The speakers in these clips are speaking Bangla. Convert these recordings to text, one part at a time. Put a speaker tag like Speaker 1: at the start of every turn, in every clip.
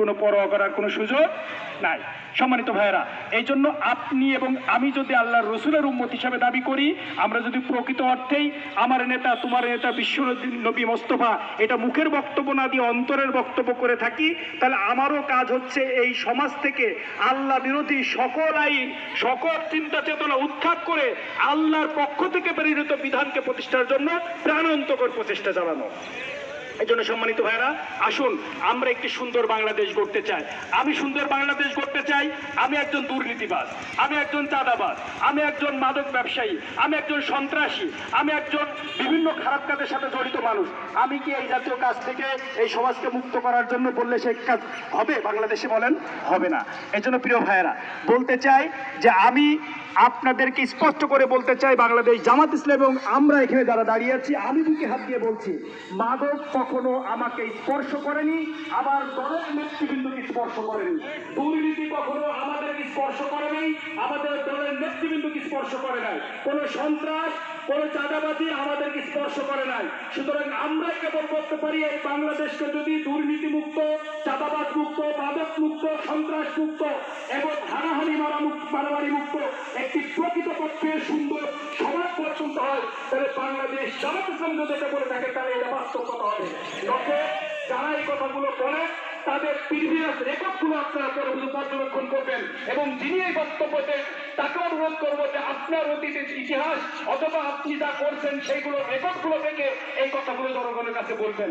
Speaker 1: কোনো পরোয়া করার কোনো সুযোগ নাই। সম্মানিত ভাইয়েরা এই জন্য আপনি এবং আমি যদি আল্লাহর রসুলের উম্মত হিসাবে দাবি করি, আমরা যদি প্রকৃত অর্থেই আমার নেতা, তোমার নেতা বিশ্ব নবী মোস্তফা, এটা মুখের বক্তব্য না দিয়ে অন্তরের বক্তব্য করে থাকি, তাহলে আমারও কাজ হচ্ছে এই সমাজ থেকে আল্লাহ বিরোধী সকল আইন, সকল চিন্তা চেতনা উত্থাপ করে আল্লাহর পক্ষ থেকে প্রেরিত বিধানকে প্রতিষ্ঠার জন্য প্রাণান্তকর প্রচেষ্টা চালানো। এই জন্য সম্মানিত ভাইরা আসুন, আমরা একটি সুন্দর বাংলাদেশ গড়তে চাই। আমি সুন্দর বাংলাদেশ গড়তে চাই, আমি একজন দুর্নীতিবাজ, আমি একজন চাঁদাবাজ, আমি একজন মাদক ব্যবসায়ী, আমি একজন সন্ত্রাসী, আমি একজন বিভিন্ন খারাপ কাজের সাথে জড়িত মানুষ। আমি কি এই জাতীয় কাজ থেকে এই সমাজকে মুক্ত করার জন্য বললে সেই কাজ হবে? বাংলাদেশে বলেন, হবে না। এই জন্য প্রিয় ভাইয়েরা, বলতে চাই যে আমি আপনাদেরকে স্পষ্ট করে বলতে চাই, বাংলাদেশ জামাত ইসলাম এবং আমরা এখানে যারা দাঁড়িয়ে আছি, আমি বুকে হাত দিয়ে বলছি, মাদক কখনো আমাকে স্পর্শ করেনি, আবার দলের নেতৃবৃন্দকে স্পর্শ করেনি। দুর্নীতি কখনো আমাদেরকে স্পর্শ করেনি আমাদের দলের নেতৃবৃন্দকে স্পর্শ করে নাই। কোনো সন্ত্রাস, কোনো চাঁদাবাজি আমাদেরকে স্পর্শ করে নাই। সুতরাং আমরা কেবল করতে পারি, এই বাংলাদেশকে যদি দুর্নীতি মুক্ত চাঁদাবাজ মুক্ত মাদক মুক্ত সন্ত্রাস মুক্ত এবং হানাহানি মারামারি মুক্ত একটি প্রকৃতপক্ষে সুন্দর সমাজ বাংলাদেশ জামাত ইসলাম যদি এটা বলে থাকে তাহলে এটা বাস্তব কথা হবে যারা এই কথাগুলো বলে তাদের প্রিভিয়াস রেকর্ডগুলো আপনারা পরবর্তী পর্যবেক্ষণ করবেন। এবং যিনি এই বক্তব্য দেন তাকে অনুরোধ করব যে আপনার অতীতের ইতিহাস অথবা আপনি যা করছেন সেইগুলো রেকর্ডগুলো থেকে এই কথাগুলো জনগণের কাছে বলবেন।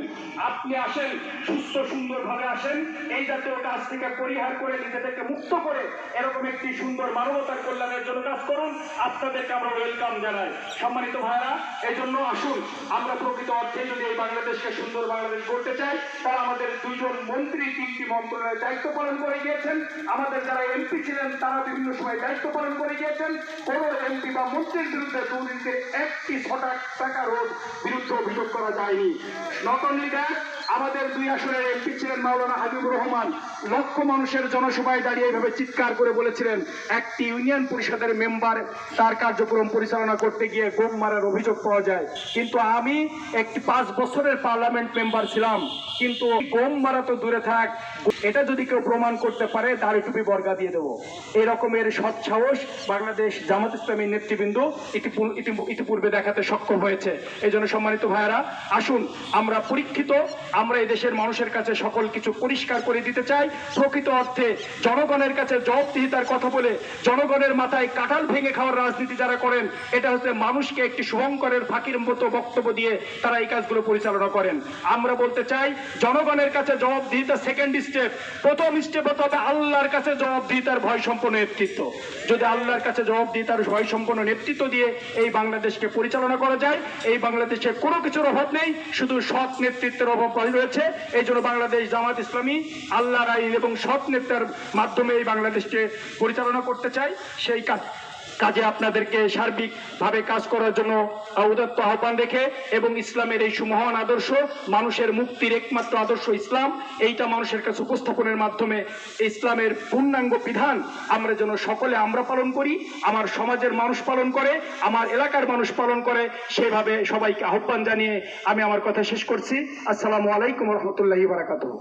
Speaker 1: আপনি আসেন, সুস্থ, সুন্দরভাবে আসেন। এই জাতীয় কাজ থেকে পরিহার করে নিজেদেরকে মুক্ত করে এরকম একটি সুন্দর মানবতার কল্যাণের জন্য কাজ করুন। আপনাদেরকে আমরা ওয়েলকাম জানাই। সম্মানিত ভাইরা এই জন্য আসুন। আমরা প্রকৃত অর্থে যদি এই বাংলাদেশকে সুন্দর বাংলাদেশ করতে চাই তারা আমাদের দুইজন মন্ত্রী তিনটি মন্ত্রণালয়ের দায়িত্ব পালন করে গিয়েছেন। আমাদের যারা এমপি ছিলেন, তারা বিভিন্ন সময় দায়িত্ব পালন করে গিয়েছেন। কোন এমপি বা মন্ত্রীর বিরুদ্ধে দুর্নীতিতে একটি ছটা টাকা রোধ বিরুদ্ধে অভিযোগ করা যায়নি। নতুন অনলি আমাদের দুই আসনের এমপি ছিলেন মাওলানা হাবিবুর রহমান। লক্ষ মানুষের জনসভায় দাঁড়িয়ে এইভাবে চিৎকার করে বলেছিলেন, একটি ইউনিয়ন পরিষদের মেম্বার তার কার্যক্রম পরিচালনা করতে গিয়ে গোম মারার অভিযোগ পাওয়া যায়। কিন্তু আমি একটি পাঁচ বছরের পার্লামেন্ট মেম্বার ছিলাম। কিন্তু গোম মারা তো দূরে থাক, এটা যদি কেউ প্রমাণ করতে পারে তার টুপি বর্গা দিয়ে দেবো। এরকমের রকমের সৎ সাহস বাংলাদেশ জামাত ইসলামী নেতৃবৃন্দ ইতিপূর্বে দেখাতে সক্ষম হয়েছে। এই জন্য সম্মানিত ভাইয়েরা, আসুন, আমরা পরীক্ষিত আমরা এই দেশের মানুষের কাছে সকল কিছু পরিষ্কার করে দিতে চাই। প্রকৃত অর্থে জনগণের কাছে জবাবদিহিতার কথা বলে জনগণের মাথায় কাঁঠাল ভেঙে খাওয়ার রাজনীতি যারা করেন, এটা হচ্ছে মানুষকে একটি শুভঙ্করের ফাঁকির মতো বক্তব্য দিয়ে তারা এই কাজগুলো পরিচালনা করেন। আমরা বলতে চাই, জনগণের কাছে জবাবদিহিতা সেকেন্ড স্টেপ প্রথম স্টেপ হতে হবে আল্লাহর কাছে জবাবদিহিতার ভয় সম্পন্ন নেতৃত্ব। যদি আল্লাহর কাছে জবাবদিহিতার ভয় সম্পন্ন নেতৃত্ব দিয়ে এই বাংলাদেশকে পরিচালনা করা যায়, এই বাংলাদেশে কোনো কিছুর অভাব নেই, শুধু সৎ নেতৃত্বের অভাব রয়েছে এই জন্য বাংলাদেশ জামাত ইসলামী আল্লাহ আইন এবং সৎ নেতার মাধ্যমে এই বাংলাদেশকে পরিচালনা করতে চাই। সেই কাজ কাজে আপনাদেরকে সার্বিকভাবে কাজ করার জন্য উদাত্ত আহ্বান রেখে এবং ইসলামের এই সুমহান আদর্শ, মানুষের মুক্তির একমাত্র আদর্শ ইসলাম, এইটা মানুষের কাছে উপস্থাপনের মাধ্যমে ইসলামের পূর্ণাঙ্গ বিধান আমরা যেন সকলে আমরা পালন করি, আমার সমাজের মানুষ পালন করে, আমার এলাকার মানুষ পালন করে, সেভাবে সবাইকে আহ্বান জানিয়ে আমি আমার কথা শেষ করছি। আসসালামু আলাইকুম রহমতুল্লাহি বারাকাতুহ।